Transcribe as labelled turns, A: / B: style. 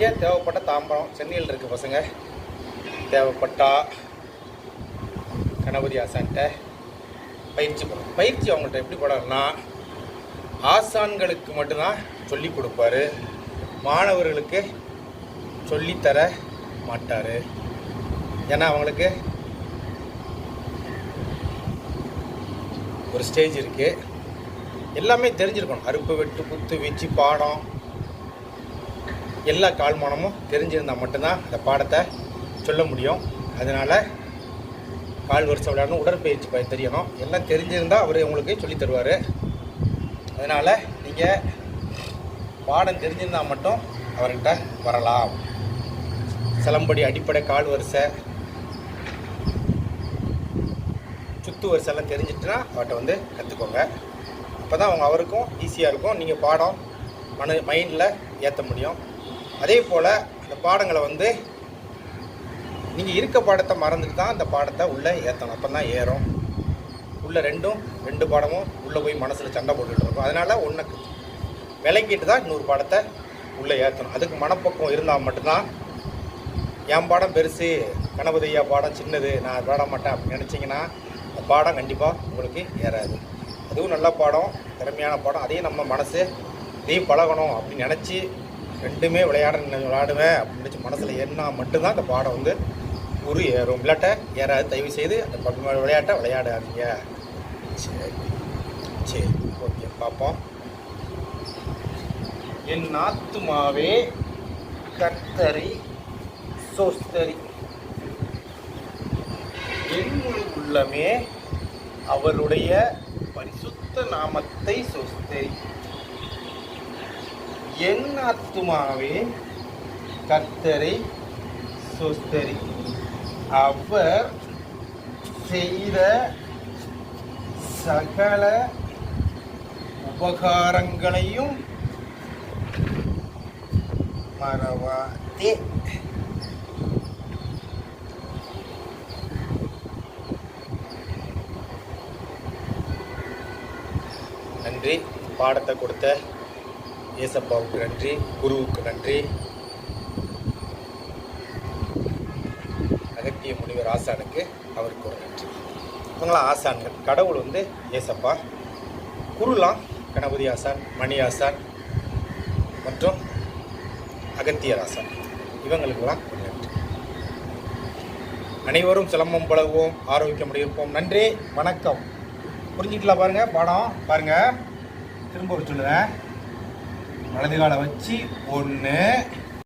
A: நீங்கள் தேவைப்பட்ட தாம்பரம் சென்னையில் இருக்க பசங்க. தேவைப்பட்டா கணபதி ஆசான்கிட்ட பயிற்சி பண்ணணும் பயிற்சி அவங்கள்ட்ட எப்படி பண்ணணும்னா ஆசான்களுக்கு மட்டும்தான் சொல்லி கொடுப்பாரு. மாணவர்களுக்கு சொல்லித்தர மாட்டார். ஏன்னா அவங்களுக்கு ஒரு ஸ்டேஜ் இருக்குது எல்லாமே தெரிஞ்சிருக்கணும். அறுப்பு வெட்டு குத்து வீச்சு பாடம் எல்லா கால்மானமும் தெரிஞ்சிருந்தால் மட்டும்தான் அந்த பாடத்தை சொல்ல முடியும். அதனால் கால் வரிசை விளையாடணும் உடற்பயிற்சி பய தெரியணும். எல்லாம் தெரிஞ்சிருந்தால் அவர் உங்களுக்கு சொல்லித் தருவார். அதனால் நீங்கள் பாடம் தெரிஞ்சிருந்தால் மட்டும் அவர்கிட்ட வரலாம். சிலம்படி அடிப்படை கால் வரிசை சுத்து வரிசை தெரிஞ்சிட்டுனா அவர்கிட்ட வந்து கற்றுக்கோங்க அப்போ தான் அவங்க அவருக்கும் ஈஸியாக இருக்கும். நீங்கள் பாடம் மன மைண்டில் ஏற்ற முடியும். அதே போல் அந்த பாடங்களை வந்து நீங்கள் இருக்க பாடத்தை மறந்துட்டு தான் அந்த பாடத்தை உள்ளே ஏற்றணும் அப்போ தான் ஏறும். உள்ளே ரெண்டும் ரெண்டு பாடமும் உள்ளே போய் மனசில் சண்டை போட்டுட்டு இருக்கும். அதனால் ஒன்று விளக்கிட்டு தான் இன்னொரு பாடத்தை உள்ளே ஏற்றணும் அதுக்கு மனப்பக்குவம் இருந்தால் மட்டும்தான் என் பாடம் பெருசு கணபதி ஐயா பாடம் சின்னது நான் பாட மாட்டேன் அப்படின்னு நினச்சிங்கன்னா அந்த பாடம் கண்டிப்பாக உங்களுக்கு ஏறாது. அதுவும் நல்ல பாடம் திறமையான பாடம். அதையும் நம்ம மனசு இதையும் பழகணும் அப்படின்னு நினச்சி ரெண்டுமே விளையாட விளையாடுவேன். அப்படின்னு மனசில் என்ன மட்டும்தான் அந்த பாடம் வந்து உரு ஏறும். விளையாட்டை ஏறாது தயவு செய்து அந்த பக்கம் விளையாட்டை விளையாடாதீங்க. சரி. சரி ஓகே பார்ப்போம். என் ஆத்துமாவே கர்த்தரி சோஸ்தரி. என் முழு உள்ளமே அவருடைய பரிசுத்த நாமத்தை சோஸ்தரி. என் ஆத்துமாவே கர்த்தரை சுஸ்தரி. அவர் செய்த சகல உபகாரங்களையும் மறவாதே. நன்றி. பாடத்தை கொடுத்த ஏசப்பாவுக்கு நன்றி குருவுக்கு நன்றி. அகத்திய முனிவர் ஆசானுக்கு அவருக்கு ஒரு நன்றி. இவங்களாம் ஆசான்கள் கடவுள் வந்து ஏசப்பா. குருலாம் கணபதி ஆசான் மணி ஆசான் மற்றும் அகத்தியர் ஆசான். இவங்களுக்கெல்லாம் ஒரு நன்றி. அனைவரும் சிலம்பம் பழகுவோம் ஆரோக்கியம் இருப்போம். நன்றி வணக்கம். புரிஞ்சுக்கலாம் பாருங்கள் படம் பாருங்கள் திரும்ப ஒரு சொல்லுவேன் வலது காலை வச்சு ஒன்று